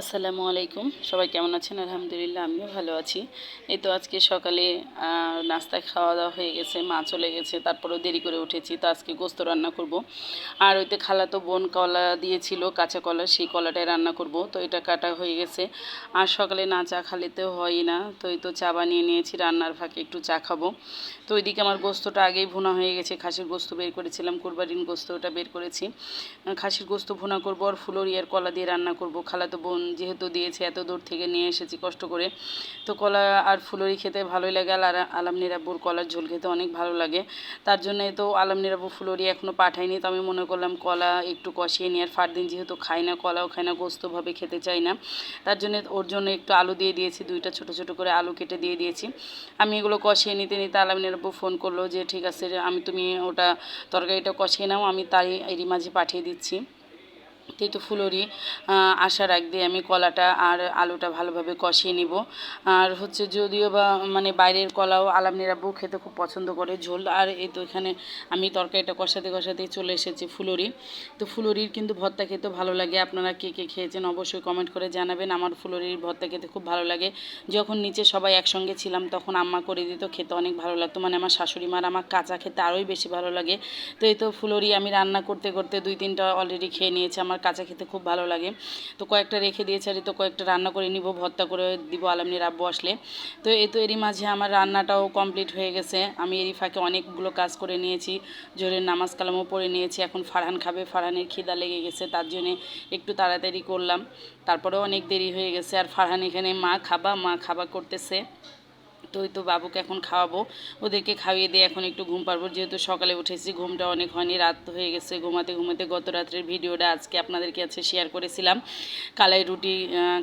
আসসালামু আলাইকুম। সবাই কেমন আছেন? আলহামদুলিল্লাহ, আমিও ভালো আছি। এই তো আজকে সকালে নাস্তা খাওয়া দাওয়া হয়ে গেছে, মা চলে গেছে, তারপরেও দেরি করে উঠেছি, তো আজকে গোস্ত রান্না করব। আর ওইতে খালা তো বোন কলা দিয়েছিল, কাঁচা কলা, সেই কলাটাই রান্না করব, তো এটা কাটা হয়ে গেছে। আর সকালে না চা খালিতেও হয় না, তো এই তো চা বানিয়ে নিয়েছি, রান্নার ফাঁকে একটু চা খাব। তো ওইদিকে আমার গোস্তটা আগেই ভুনা হয়ে গেছে, খাসির গোস্ত বের করেছিলাম, কোরবানির গোস্ত ওটা বের করেছি। খাসির গোস্ত ভুনা করব, আর ফুলরিয়ার কলা দিয়ে রান্না করব খালা তো বোন যেহেতু দিয়েছে, এত দূর থেকে নিয়ে এসেছি কষ্ট করে। তো কলা আর ফুলরি খেতে ভালোই লাগে আর আলাম নিরাব্বুর কলার ঝোল খেতে অনেক ভালো লাগে। তার জন্য তো আলাম নিরাব্বু ফুলরি এখনও পাঠাইনি, তো আমি মনে করলাম কলা একটু কষিয়ে নিয়ে আর ফার দিন যেহেতু খাই না, কলাও খাই না, গোস্তভাবে খেতে চাই না। তার জন্য ওর জন্য একটু আলু দিয়ে দিয়েছি, দুইটা ছোট ছোট করে আলু কেটে দিয়ে দিয়েছি। আমি এগুলো কষিয়ে নিতে নিতে আলাম নিরাব্বু ফোন করল যে, ঠিক আছে, আমি তুমি ওটা তরকারিটা কষিয়ে নাও, আমি তাই এরই মাঝে পাঠিয়ে দিচ্ছি। যেহেতু ফুলরি আসার আগ দিয়ে আমি কলাটা আর আলুটা ভালোভাবে কষিয়ে নিব। আর হচ্ছে যদিও বা মানে বাইরের কলাও আলাম নিরাব্বু খেতে খুব পছন্দ করে ঝোল। আর এই তো এখানে আমি তরকারিটা কষাতে কষাতে চলে এসেছি ফুলরি। তো ফুলরির কিন্তু ভর্তা খেতে ভালো লাগে। আপনারা কে কে খেয়েছেন অবশ্যই কমেন্ট করে জানাবেন। আমার ফুলরির ভর্তা খেতে খুব ভালো লাগে। যখন নিচে সবাই একসঙ্গে ছিলাম তখন আম্মা করে দিত, খেতে অনেক ভালো লাগতো। মানে আমার শাশুড়ি মার, আমার কাঁচা খেতে আরোই বেশি ভালো লাগে। তো এই তো ফুলরি আমি রান্না করতে করতে দুই তিনটা অলরেডি খেয়ে নিয়েছি। আমার কাঁচা খেতে খুব ভালো লাগে। তো কয়েকটা রেখে দিয়েছি আর তো কয়েকটা রান্না করে নিব, ভর্তা করে দিব আলমনির আব্বু আসলে। তো এ তো এরই মাঝে আমার রান্নাটাও কমপ্লিট হয়ে গেছে। আমি এরই ফাঁকে অনেকগুলো কাজ করে নিয়েছি জোরের নামাজ কালামও পড়ে নিয়েছি, এখন ফারহান খাবে, ফারহানের খিদা লেগে গেছে, তার জন্যে একটু তাড়াতাড়ি করলাম। তারপরেও অনেক দেরি হয়ে গেছে, আর ফারহান এখানে মা খাবা মা খাবা করতেছে। তো ওই তো বাবুকে এখন খাওয়াবো। ওদেরকে খাইয়ে দিয়ে এখন একটু ঘুম পারব যেহেতু সকালে উঠেছি, ঘুমটা অনেক হয়নি, রাত হয়ে গেছে। ঘুমাতে ঘুমাতে গত রাত্রের ভিডিওটা আজকে আপনাদেরকে আছে শেয়ার করেছিলাম। কালাই রুটি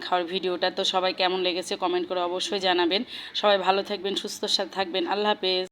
খাওয়ার ভিডিওটা। তো সবাই কেমন লেগেছে কমেন্ট করে অবশ্যই জানাবেন। সবাই ভালো থাকবেন, সুস্থ থাকবেন। আল্লাহ হাফেজ।